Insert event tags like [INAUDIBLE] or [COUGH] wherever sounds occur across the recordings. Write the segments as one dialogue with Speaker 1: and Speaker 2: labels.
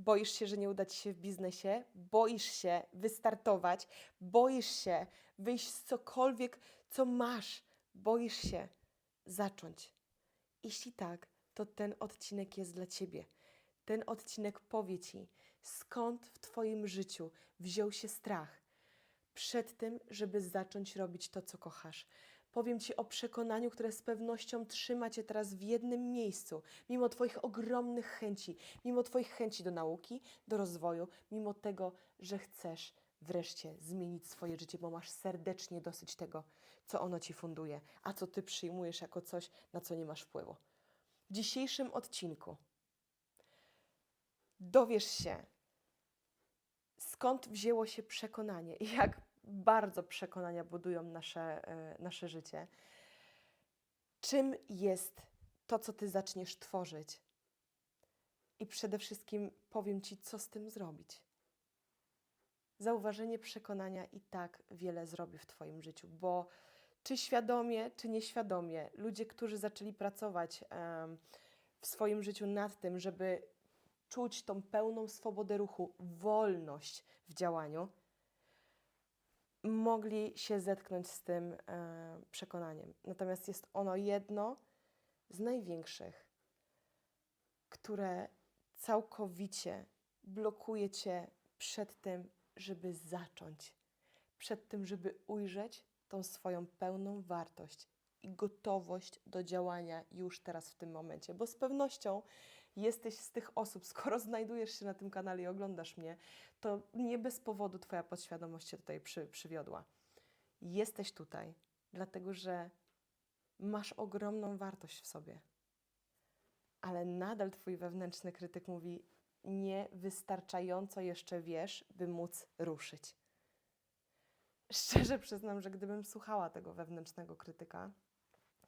Speaker 1: Boisz się, że nie uda ci się w biznesie, boisz się wystartować, boisz się wyjść z cokolwiek, co masz, boisz się zacząć. Jeśli tak, to ten odcinek jest dla ciebie. Ten odcinek powie ci, skąd w twoim życiu wziął się strach przed tym, żeby zacząć robić to, co kochasz. Powiem Ci o przekonaniu, które z pewnością trzyma Cię teraz w jednym miejscu, mimo Twoich ogromnych chęci, mimo Twoich chęci do nauki, do rozwoju, mimo tego, że chcesz wreszcie zmienić swoje życie, bo masz serdecznie dosyć tego, co ono Ci funduje, a co Ty przyjmujesz jako coś, na co nie masz wpływu. W dzisiejszym odcinku dowiesz się, skąd wzięło się przekonanie i jak bardzo przekonania budują nasze, e, nasze życie. Czym jest to, co ty zaczniesz tworzyć? I przede wszystkim powiem ci, co z tym zrobić. Zauważenie przekonania i tak wiele zrobi w Twoim życiu, bo czy świadomie, czy nieświadomie, ludzie, którzy zaczęli pracować w swoim życiu nad tym, żeby czuć tą pełną swobodę ruchu, wolność w działaniu, mogli się zetknąć z tym e, przekonaniem. Natomiast jest ono jedno z największych, które całkowicie blokuje cię przed tym, żeby zacząć, przed tym, żeby ujrzeć tą swoją pełną wartość i gotowość do działania już teraz w tym momencie, bo z pewnością jesteś z tych osób, [LAUGHS] skoro znajdujesz się na tym kanale i oglądasz mnie, to nie bez powodu Twoja podświadomość Cię tutaj przy, przywiodła. Jesteś tutaj, dlatego że masz ogromną wartość w sobie, ale nadal Twój wewnętrzny krytyk mówi: Niewystarczająco jeszcze wiesz, by móc ruszyć. Szczerze przyznam, że gdybym słuchała tego wewnętrznego krytyka,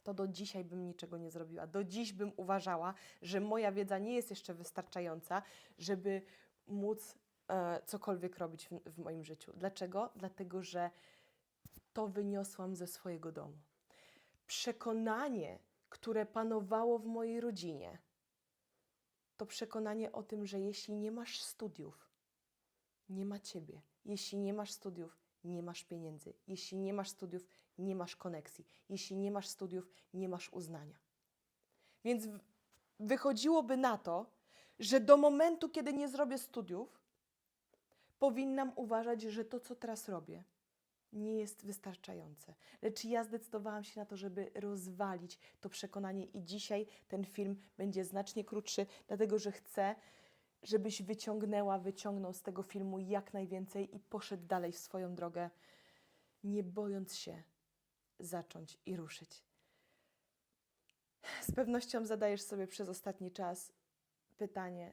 Speaker 1: to do dzisiaj bym niczego nie zrobiła. Do dziś bym uważała, że moja wiedza nie jest jeszcze wystarczająca, żeby móc e, cokolwiek robić w, w moim życiu. Dlaczego? Dlatego, że to wyniosłam ze swojego domu. Przekonanie, które panowało w mojej rodzinie, to przekonanie o tym, że jeśli nie masz studiów, nie ma ciebie. Jeśli nie masz studiów, nie masz pieniędzy. Jeśli nie masz studiów, nie masz koneksji. Jeśli nie masz studiów, nie masz uznania. Więc wychodziłoby na to, że do momentu, kiedy nie zrobię studiów, powinnam uważać, że to, co teraz robię, nie jest wystarczające. Lecz ja zdecydowałam się na to, żeby rozwalić to przekonanie, i dzisiaj ten film będzie znacznie krótszy, dlatego że chcę, żebyś wyciągnęła, wyciągnął z tego filmu jak najwięcej i poszedł dalej w swoją drogę, nie bojąc się zacząć i ruszyć. Z pewnością zadajesz sobie przez ostatni czas pytanie,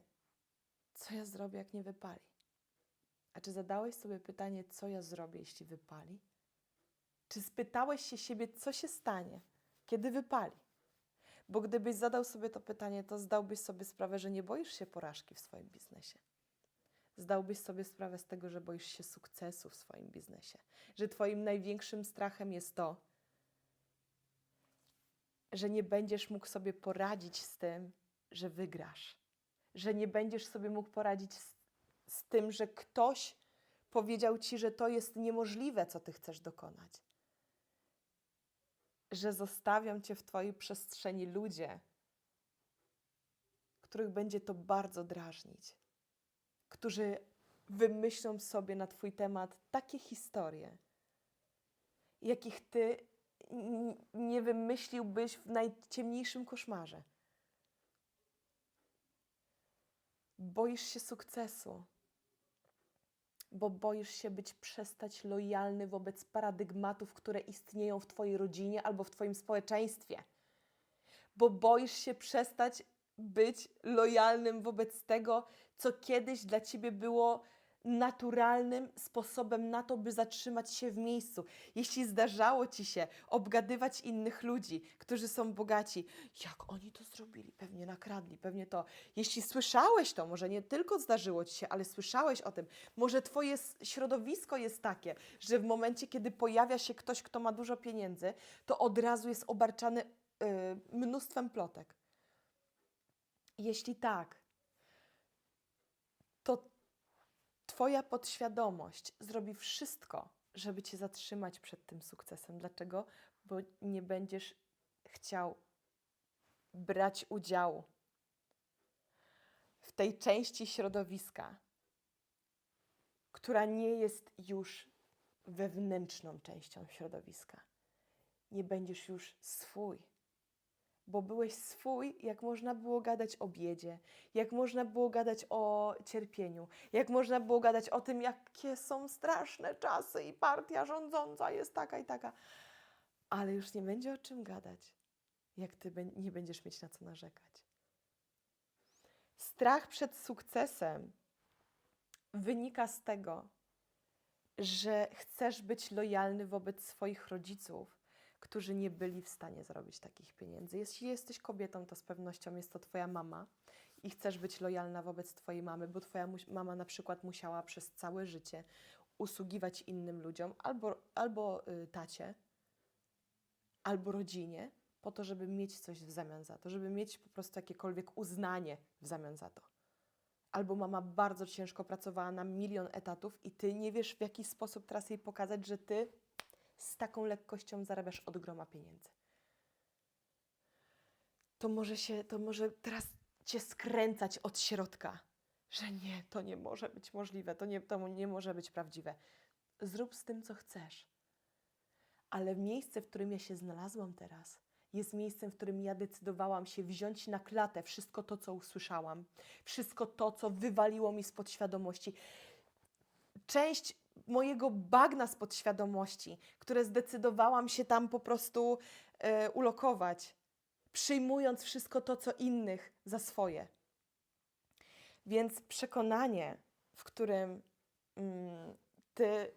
Speaker 1: co ja zrobię, jak nie wypali? A czy zadałeś sobie pytanie, co ja zrobię, jeśli wypali? Czy spytałeś się siebie, co się stanie, kiedy wypali? Bo gdybyś zadał sobie to pytanie, to zdałbyś sobie sprawę, że nie boisz się porażki w swoim biznesie. Zdałbyś sobie sprawę z tego, że boisz się sukcesu w swoim biznesie. Że Twoim największym strachem jest to, że nie będziesz mógł sobie poradzić z tym, że wygrasz. Że nie będziesz sobie mógł poradzić z, z tym, że ktoś powiedział ci, że to jest niemożliwe, co ty chcesz dokonać że zostawią cię w Twojej przestrzeni ludzie, których będzie to bardzo drażnić, którzy wymyślą sobie na Twój temat takie historie, jakich Ty nie wymyśliłbyś w najciemniejszym koszmarze. Boisz się sukcesu, bo boisz się być przestać lojalny wobec paradygmatów, które istnieją w Twojej rodzinie albo w Twoim społeczeństwie. Bo boisz się przestać być lojalnym wobec tego, co kiedyś dla Ciebie było naturalnym sposobem na to, by zatrzymać się w miejscu. Jeśli zdarzało Ci się obgadywać innych ludzi, którzy są bogaci, jak oni to zrobili, pewnie nakradli, pewnie to. Jeśli słyszałeś to, może nie tylko zdarzyło Ci się, ale słyszałeś o tym, może Twoje środowisko jest takie, że w momencie, kiedy pojawia się ktoś, kto ma dużo pieniędzy, to od razu jest obarczany y, mnóstwem plotek. Jeśli tak, Twoja podświadomość zrobi wszystko, żeby Cię zatrzymać przed tym sukcesem. Dlaczego? Bo nie będziesz chciał brać udziału w tej części środowiska, która nie jest już wewnętrzną częścią środowiska. Nie będziesz już swój, bo byłeś swój, jak można było gadać o biedzie, jak można było gadać o cierpieniu, jak można było gadać o tym, jakie są straszne czasy i partia rządząca jest taka i taka. Ale już nie będzie o czym gadać, jak ty nie będziesz mieć na co narzekać. Strach przed sukcesem wynika z tego, że chcesz być lojalny wobec swoich rodziców, którzy nie byli w stanie zarobić takich pieniędzy. Jeśli jesteś kobietą, to z pewnością jest to Twoja mama i chcesz być lojalna wobec Twojej mamy, bo Twoja mama na przykład musiała przez całe życie usługiwać innym ludziom albo, albo y, tacie, albo rodzinie, po to, żeby mieć coś w zamian za to, żeby mieć po prostu jakiekolwiek uznanie w zamian za to. Albo mama bardzo ciężko pracowała na milion etatów i ty nie wiesz, w jaki sposób teraz jej pokazać, że ty z taką lekkością zarabiasz od groma pieniędzy. To może się, to może teraz cię skręcać od środka, że nie, to nie może być możliwe, to nie, to nie może być prawdziwe. Zrób z tym, co chcesz. Ale miejsce, w którym ja się znalazłam teraz, jest miejscem, w którym ja decydowałam się wziąć na klatę wszystko to, co usłyszałam, wszystko to, co wywaliło mi z podświadomości. Część mojego bagna z podświadomości, które zdecydowałam się tam po prostu e, ulokować, przyjmując wszystko to, co innych za swoje. Więc przekonanie, w którym mm, ty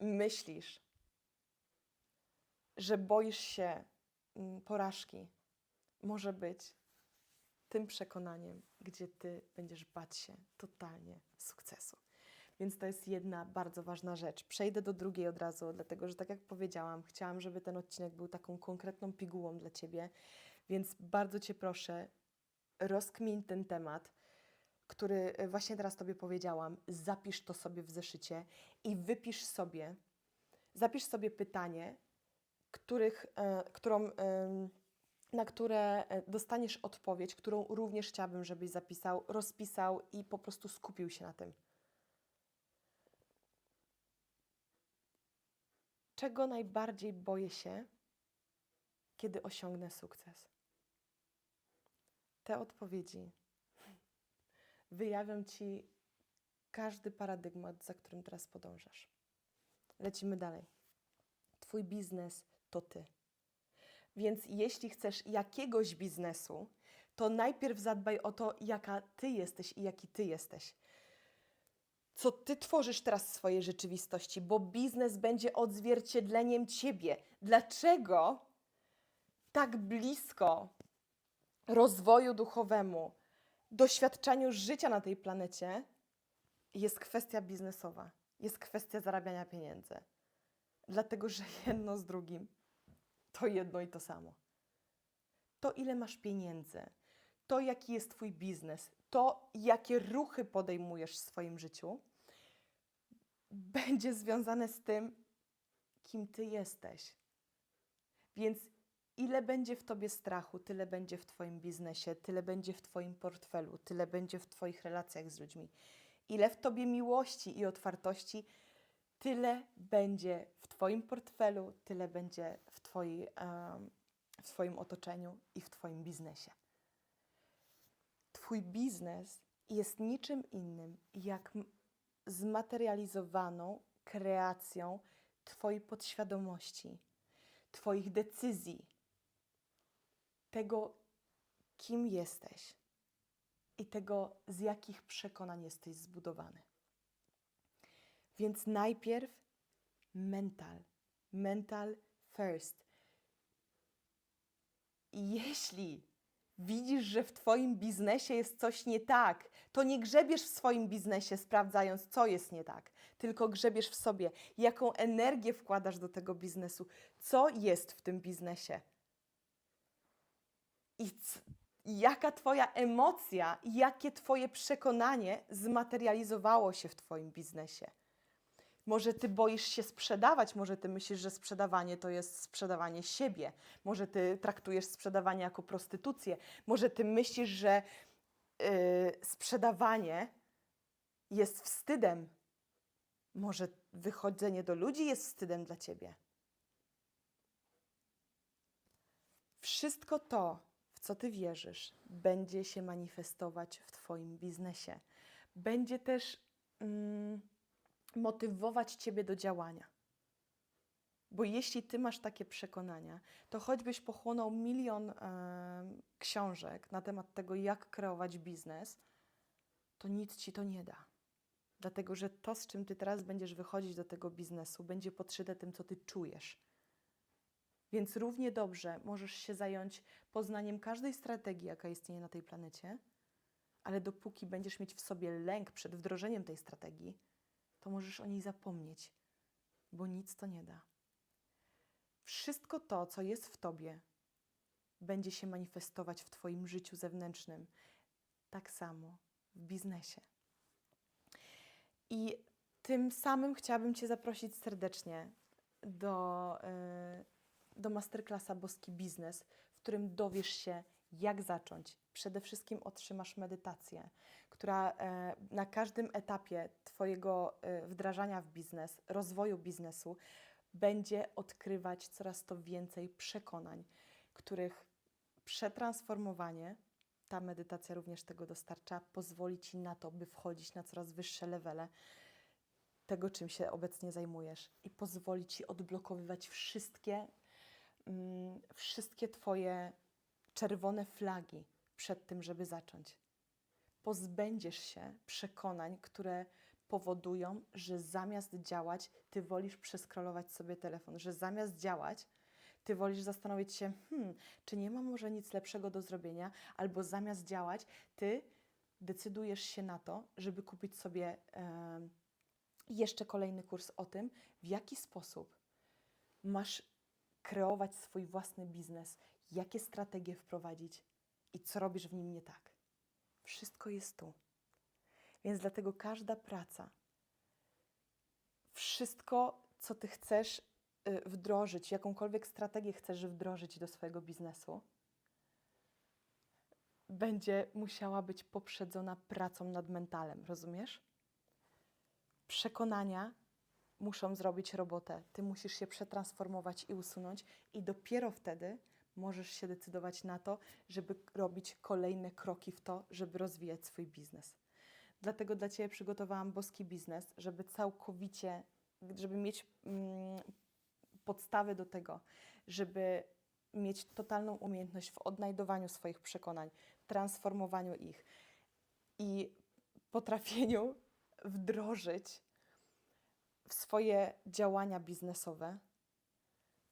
Speaker 1: myślisz, że boisz się mm, porażki, może być tym przekonaniem, gdzie ty będziesz bać się totalnie sukcesu. Więc to jest jedna bardzo ważna rzecz. Przejdę do drugiej od razu, dlatego że tak jak powiedziałam, chciałam, żeby ten odcinek był taką konkretną pigułą dla ciebie, więc bardzo cię proszę, rozkmin ten temat, który e, właśnie teraz tobie powiedziałam. Zapisz to sobie w zeszycie i wypisz sobie, zapisz sobie pytanie, których, e, którą, em, na które e, dostaniesz odpowiedź, którą również chciałabym, żebyś zapisał, rozpisał i po prostu skupił się na tym. Czego najbardziej boję się, kiedy osiągnę sukces? Te odpowiedzi wyjawią ci każdy paradygmat, za którym teraz podążasz. Lecimy dalej. Twój biznes to ty. Więc jeśli chcesz jakiegoś biznesu, to najpierw zadbaj o to, jaka ty jesteś i jaki ty jesteś. Co ty tworzysz teraz w swojej rzeczywistości, bo biznes będzie odzwierciedleniem ciebie. Dlaczego tak blisko rozwoju duchowemu, doświadczeniu życia na tej planecie jest kwestia biznesowa, jest kwestia zarabiania pieniędzy? Dlatego, że jedno z drugim to jedno i to samo. To, ile masz pieniędzy, to, jaki jest Twój biznes, to, jakie ruchy podejmujesz w swoim życiu, będzie związane z tym, kim Ty jesteś. Więc ile będzie w Tobie strachu, tyle będzie w Twoim biznesie, tyle będzie w Twoim portfelu, tyle będzie w Twoich relacjach z ludźmi. Ile w Tobie miłości i otwartości, tyle będzie w Twoim portfelu, tyle będzie w, twoi, em, w Twoim otoczeniu i w Twoim biznesie. Twój biznes jest niczym innym jak zmaterializowaną kreacją Twojej podświadomości, Twoich decyzji, tego, kim jesteś i tego, z jakich przekonań jesteś zbudowany. Więc najpierw mental, mental first. Jeśli widzisz, że w Twoim biznesie jest coś nie tak, to nie grzebiesz w swoim biznesie, sprawdzając, co jest nie tak, tylko grzebiesz w sobie, jaką energię wkładasz do tego biznesu, co jest w tym biznesie. I, jaka Twoja emocja, jakie Twoje przekonanie zmaterializowało się w Twoim biznesie. Może Ty boisz się sprzedawać, może Ty myślisz, że sprzedawanie to jest sprzedawanie siebie, może Ty traktujesz sprzedawanie jako prostytucję, może Ty myślisz, że yy, sprzedawanie jest wstydem, może wychodzenie do ludzi jest wstydem dla Ciebie. Wszystko to, w co Ty wierzysz, będzie się manifestować w Twoim biznesie. Będzie też mm, motywować Ciebie do działania. Bo jeśli Ty masz takie przekonania, to choćbyś pochłonął milion em, książek na temat tego, jak kreować biznes, to nic Ci to nie da. Dlatego, że to, z czym Ty teraz będziesz wychodzić do tego biznesu, będzie podszyte tym, co Ty czujesz. Więc równie dobrze możesz się zająć poznaniem każdej strategii, jaka istnieje na tej planecie, ale dopóki będziesz mieć w sobie lęk przed wdrożeniem tej strategii, to możesz o niej zapomnieć, bo nic to nie da. Wszystko to, co jest w tobie, będzie się manifestować w Twoim życiu zewnętrznym, tak samo w biznesie. I tym samym chciałabym Cię zaprosić serdecznie do, yy, do masterclassa Boski Biznes, w którym dowiesz się, jak zacząć. Przede wszystkim otrzymasz medytację, która e, na każdym etapie Twojego e, wdrażania w biznes, rozwoju biznesu, będzie odkrywać coraz to więcej przekonań, których przetransformowanie, ta medytacja również tego dostarcza, pozwoli Ci na to, by wchodzić na coraz wyższe levele tego, czym się obecnie zajmujesz i pozwoli Ci odblokowywać wszystkie, mm, wszystkie Twoje czerwone flagi przed tym, żeby zacząć. Pozbędziesz się przekonań, które powodują, że zamiast działać, ty wolisz przeskrolować sobie telefon, że zamiast działać, ty wolisz zastanowić się, hmm, czy nie ma może nic lepszego do zrobienia, albo zamiast działać, ty decydujesz się na to, żeby kupić sobie e, jeszcze kolejny kurs o tym, w jaki sposób masz kreować swój własny biznes, jakie strategie wprowadzić i co robisz w nim nie tak. Wszystko jest tu. Więc dlatego każda praca, wszystko, co ty chcesz y, wdrożyć, jakąkolwiek strategię chcesz wdrożyć do swojego biznesu, będzie musiała być poprzedzona pracą nad mentalem, rozumiesz? Przekonania muszą zrobić robotę. Ty musisz się przetransformować i usunąć, i dopiero wtedy możesz się decydować na to, żeby robić kolejne kroki w to, żeby rozwijać swój biznes. Dlatego dla Ciebie przygotowałam boski biznes, żeby całkowicie, żeby mieć mm, podstawy do tego, żeby mieć totalną umiejętność w odnajdowaniu swoich przekonań, transformowaniu ich i potrafieniu wdrożyć w swoje działania biznesowe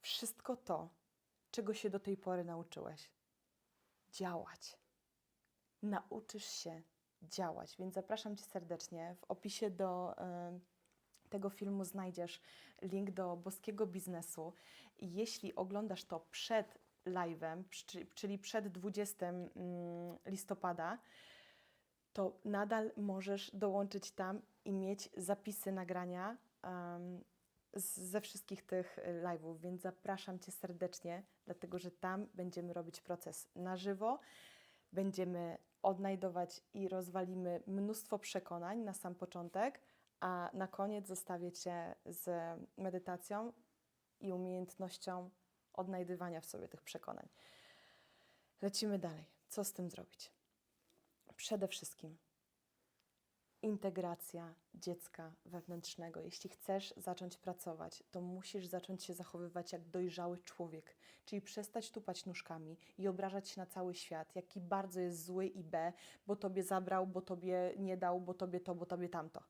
Speaker 1: wszystko to, czego się do tej pory nauczyłeś. Działać. Nauczysz się działać, więc zapraszam Cię serdecznie. W opisie do y, tego filmu znajdziesz link do boskiego biznesu. Jeśli oglądasz to przed live'em, czyli przed 20 mm, listopada, to nadal możesz dołączyć tam i mieć zapisy nagrania ze wszystkich tych live'ów, więc zapraszam Cię serdecznie, dlatego że tam będziemy robić proces na żywo, będziemy odnajdować i rozwalimy mnóstwo przekonań na sam początek, a na koniec zostawię Cię z medytacją i umiejętnością odnajdywania w sobie tych przekonań. Lecimy dalej. Co z tym zrobić? Przede wszystkim integracja dziecka wewnętrznego. Jeśli chcesz zacząć pracować, to musisz zacząć się zachowywać jak dojrzały człowiek, czyli przestać tupać nóżkami i obrażać się na cały świat, jaki bardzo jest zły i B, bo tobie zabrał, bo tobie nie dał, bo tobie to, bo tobie tamto.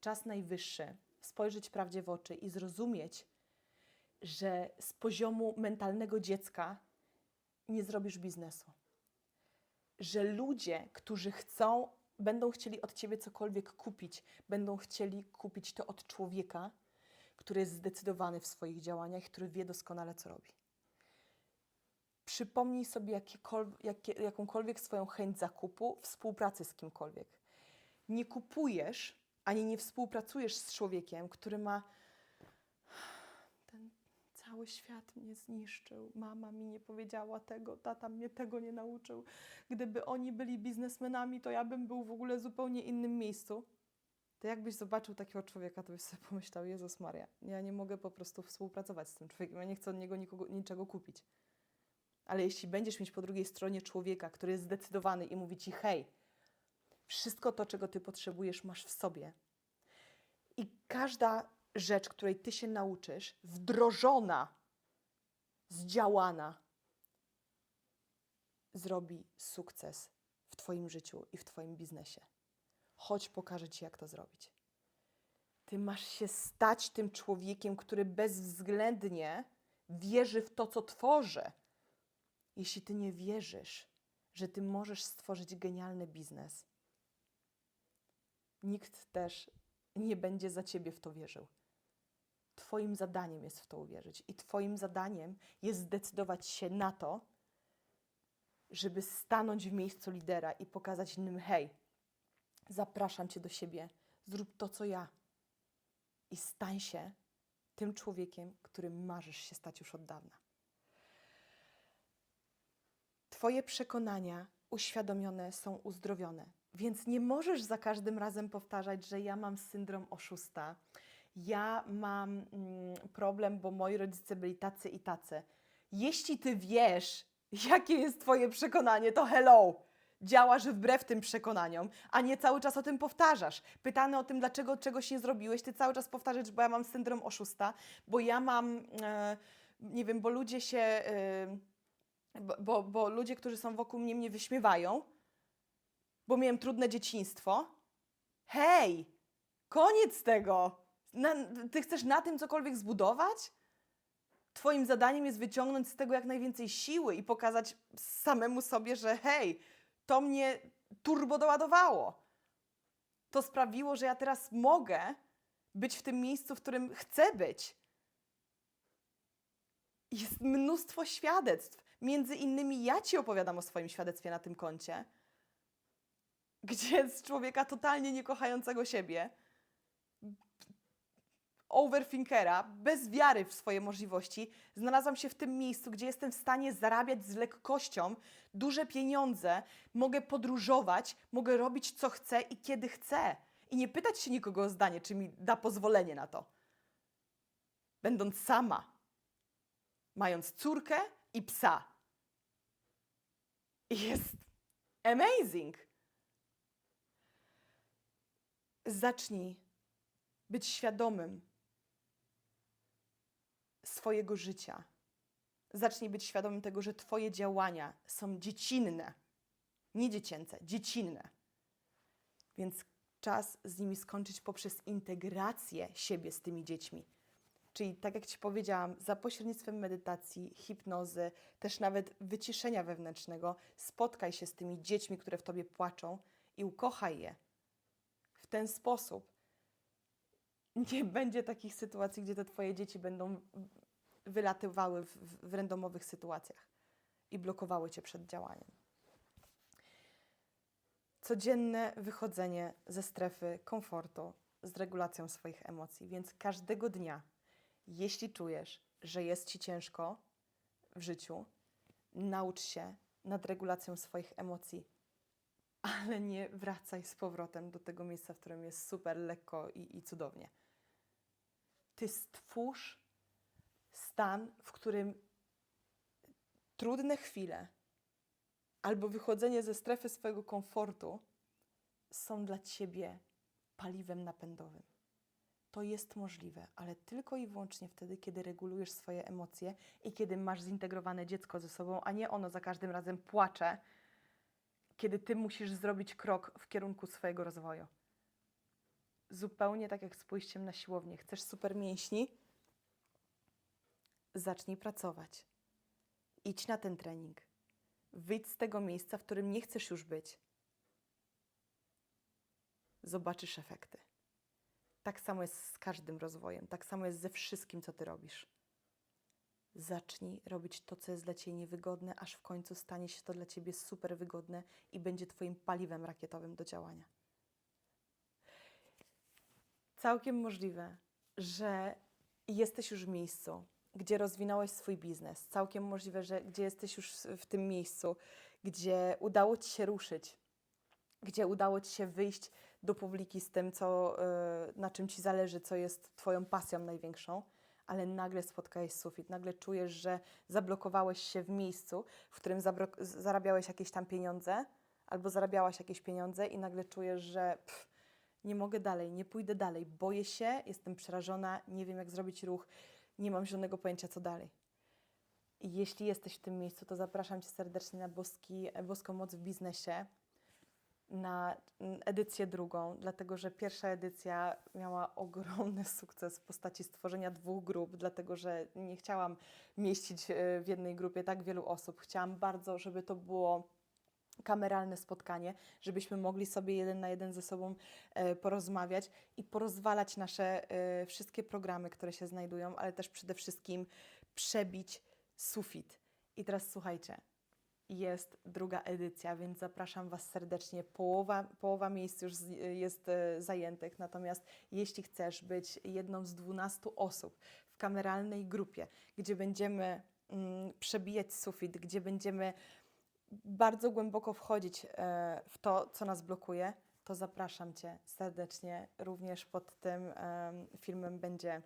Speaker 1: Czas najwyższy spojrzeć prawdzie w oczy i zrozumieć, że z poziomu mentalnego dziecka nie zrobisz biznesu. Że ludzie, którzy chcą będą chcieli od ciebie cokolwiek kupić, będą chcieli kupić to od człowieka, który jest zdecydowany w swoich działaniach, który wie doskonale, co robi. Przypomnij sobie jakie, jakąkolwiek swoją chęć zakupu, współpracy z kimkolwiek. Nie kupujesz ani nie współpracujesz z człowiekiem, który ma cały świat mnie zniszczył. Mama mi nie powiedziała tego, tata mnie tego nie nauczył. Gdyby oni byli biznesmenami, to ja bym był w ogóle zupełnie innym miejscu. To jakbyś zobaczył takiego człowieka, to byś sobie pomyślał, Jezus Maria, ja nie mogę po prostu współpracować z tym człowiekiem, ja nie chcę od niego nikogo, niczego kupić. Ale jeśli będziesz mieć po drugiej stronie człowieka, który jest zdecydowany i mówi ci, hej, wszystko to, czego ty potrzebujesz, masz w sobie. I każda rzecz, której ty się nauczysz, wdrożona, zdziałana, zrobi sukces w twoim życiu i w twoim biznesie. Chodź, pokażę ci, jak to zrobić. Ty masz się stać tym człowiekiem, który bezwzględnie wierzy w to, co tworzy. Jeśli ty nie wierzysz, że ty możesz stworzyć genialny biznes, nikt też nie będzie za ciebie w to wierzył. Twoim zadaniem jest w to uwierzyć i Twoim zadaniem jest zdecydować się na to, żeby stanąć w miejscu lidera i pokazać innym: hej, zapraszam Cię do siebie, zrób to, co ja. I stań się tym człowiekiem, którym marzysz się stać już od dawna. Twoje przekonania uświadomione są uzdrowione, więc nie możesz za każdym razem powtarzać, że ja mam syndrom oszusta, ja mam mm, problem, bo moi rodzice byli tacy i tacy. Jeśli ty wiesz, [LAUGHS] jakie jest twoje przekonanie, to hello! Działasz wbrew tym przekonaniom, a nie cały czas o tym powtarzasz. Pytany o tym, dlaczego czegoś nie zrobiłeś, ty cały czas powtarzasz, bo ja mam syndrom oszusta, bo ja mam, e, nie wiem, bo ludzie się, e, bo, bo, bo ludzie, którzy są wokół mnie, mnie wyśmiewają, bo miałem trudne dzieciństwo. Hej, koniec tego! Na, ty chcesz na tym cokolwiek zbudować? Twoim zadaniem jest wyciągnąć z tego jak najwięcej siły i pokazać samemu sobie, że hej, to mnie turbo doładowało. To sprawiło, że ja teraz mogę być w tym miejscu, w którym chcę być. Jest mnóstwo świadectw. Między innymi ja ci opowiadam o swoim świadectwie na tym koncie, gdzie z człowieka totalnie niekochającego siebie overthinkera, bez wiary w swoje możliwości, znalazłam się w tym miejscu, gdzie jestem w stanie zarabiać z lekkością duże pieniądze, mogę podróżować, mogę robić co chcę i kiedy chcę. I nie pytać się nikogo o zdanie, czy mi da pozwolenie na to. Będąc sama, mając córkę i psa. I Jest amazing. Zacznij być świadomym swojego życia. Zacznij być świadomym tego, że Twoje działania są dziecinne, nie dziecięce, dziecinne. Więc czas z nimi skończyć poprzez integrację siebie z tymi dziećmi. Czyli, tak jak Ci powiedziałam, za pośrednictwem medytacji, hipnozy, też nawet wyciszenia wewnętrznego, spotkaj się z tymi dziećmi, które w Tobie płaczą i ukochaj je. W ten sposób nie będzie takich sytuacji, gdzie te Twoje dzieci będą wylatywały w, w, randomowych sytuacjach i blokowały Cię przed działaniem. Codzienne wychodzenie ze strefy komfortu z regulacją swoich emocji, więc każdego dnia, jeśli czujesz, że jest Ci ciężko w życiu, naucz się nad regulacją swoich emocji, ale nie wracaj z powrotem do tego miejsca, w którym jest super lekko i, i cudownie. Ty stwórz stan, w którym trudne chwile albo wychodzenie ze strefy swojego komfortu są dla ciebie paliwem napędowym. To jest możliwe, ale tylko i wyłącznie wtedy, kiedy regulujesz swoje emocje i kiedy masz zintegrowane dziecko ze sobą, a nie ono za każdym razem płacze, kiedy ty musisz zrobić krok w kierunku swojego rozwoju. Zupełnie tak jak z pójściem na siłownię. Chcesz super mięśni? Zacznij pracować. Idź na ten trening. Wyjdź z tego miejsca, w którym nie chcesz już być. Zobaczysz efekty. Tak samo jest z każdym rozwojem, tak samo jest ze wszystkim, co ty robisz. zacznij robić to, co jest dla Ciebie niewygodne, aż w końcu stanie się to dla Ciebie super wygodne i będzie Twoim paliwem rakietowym do działania. Całkiem możliwe, że jesteś już w miejscu, gdzie rozwinąłeś swój biznes. Całkiem możliwe, że gdzie jesteś już w tym miejscu, gdzie udało Ci się ruszyć, gdzie udało Ci się wyjść do publiki z tym, co, y, na czym Ci zależy, co jest Twoją pasją największą, ale nagle spotkałeś sufit, nagle czujesz, że zablokowałeś się w miejscu, w którym zarabiałeś jakieś tam pieniądze, albo zarabiałaś jakieś pieniądze i nagle czujesz, że pff, nie mogę dalej, nie pójdę dalej, boję się, jestem przerażona, nie wiem jak zrobić ruch, nie mam zielonego pojęcia co dalej. Jeśli jesteś w tym miejscu, to zapraszam Cię serdecznie na boski, boską moc w biznesie, na mm, edycję drugą, dlatego że pierwsza edycja miała ogromny [LAUGHS] sukces w postaci stworzenia dwóch grup, dlatego że nie chciałam mieścić e, w jednej grupie tak wielu osób. Chciałam bardzo, żeby to było kameralne spotkanie, żebyśmy mogli sobie jeden na jeden ze sobą e, porozmawiać i porozwalać nasze e, wszystkie programy, które się znajdują, ale też przede wszystkim przebić sufit. I teraz słuchajcie, jest druga edycja, więc zapraszam Was serdecznie. Połowa, połowa miejsc już jest e, zajętych, natomiast jeśli chcesz być jedną z 12 osób w kameralnej grupie, gdzie będziemy mm, przebijać sufit, gdzie będziemy bardzo głęboko wchodzić e, w to, co nas blokuje, to zapraszam Cię serdecznie. Również pod tym em, filmem będzie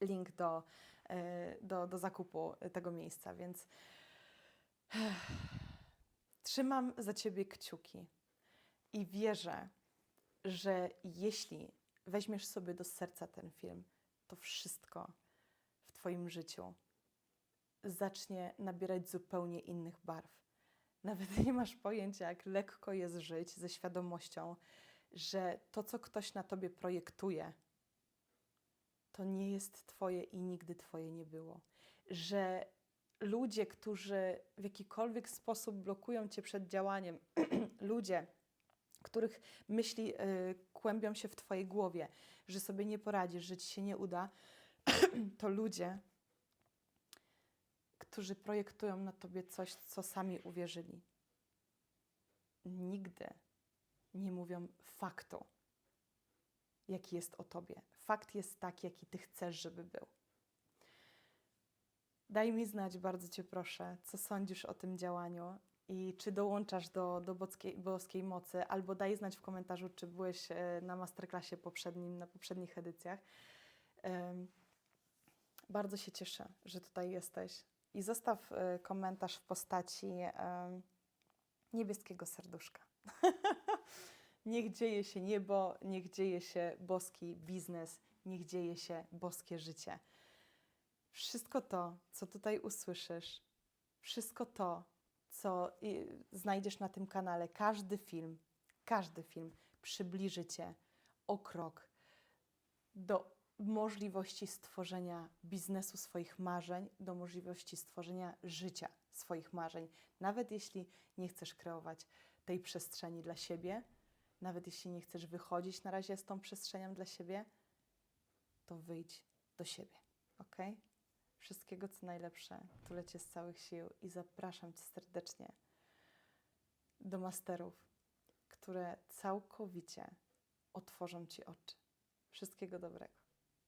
Speaker 1: link do, e, do, do zakupu tego miejsca, więc trzymam za Ciebie kciuki i wierzę, że jeśli weźmiesz sobie do serca ten film, to wszystko w Twoim życiu zacznie nabierać zupełnie innych barw. Nawet nie masz pojęcia, jak lekko jest żyć ze świadomością, że to, co ktoś na tobie projektuje, to nie jest Twoje i nigdy Twoje nie było. Że ludzie, którzy w jakikolwiek sposób blokują Cię przed działaniem, [CLEARS THROAT] ludzie, których myśli y, kłębią się w Twojej głowie, że sobie nie poradzisz, że Ci się nie uda, [CLEARS THROAT] to ludzie, którzy projektują na Tobie coś, co sami uwierzyli. Nigdy nie mówią faktu, jaki jest o Tobie. Fakt jest taki, jaki Ty chcesz, żeby był. Daj mi znać, bardzo Cię proszę, co sądzisz o tym działaniu i czy dołączasz do, do boskiej, boskiej mocy, albo daj znać w komentarzu, czy byłeś e, na masterclassie poprzednim, na poprzednich edycjach. Em, Bardzo się cieszę, że tutaj jesteś i zostaw e, komentarz w postaci niebieskiego serduszka. [LAUGHS] niech dzieje się niebo, niech dzieje się boski biznes, niech dzieje się boskie życie. Wszystko to, co tutaj usłyszysz, wszystko to, co i, znajdziesz na tym kanale, każdy film, każdy film przybliży Cię o krok do możliwości stworzenia biznesu swoich marzeń, do możliwości stworzenia życia swoich marzeń. Nawet jeśli nie chcesz kreować tej przestrzeni dla siebie, nawet jeśli nie chcesz wychodzić na razie z tą przestrzenią dla siebie, to wyjdź do siebie, ok? Wszystkiego co najlepsze, tulę Cię z całych sił i zapraszam Cię serdecznie do masterów, które całkowicie otworzą Ci oczy. Wszystkiego dobrego.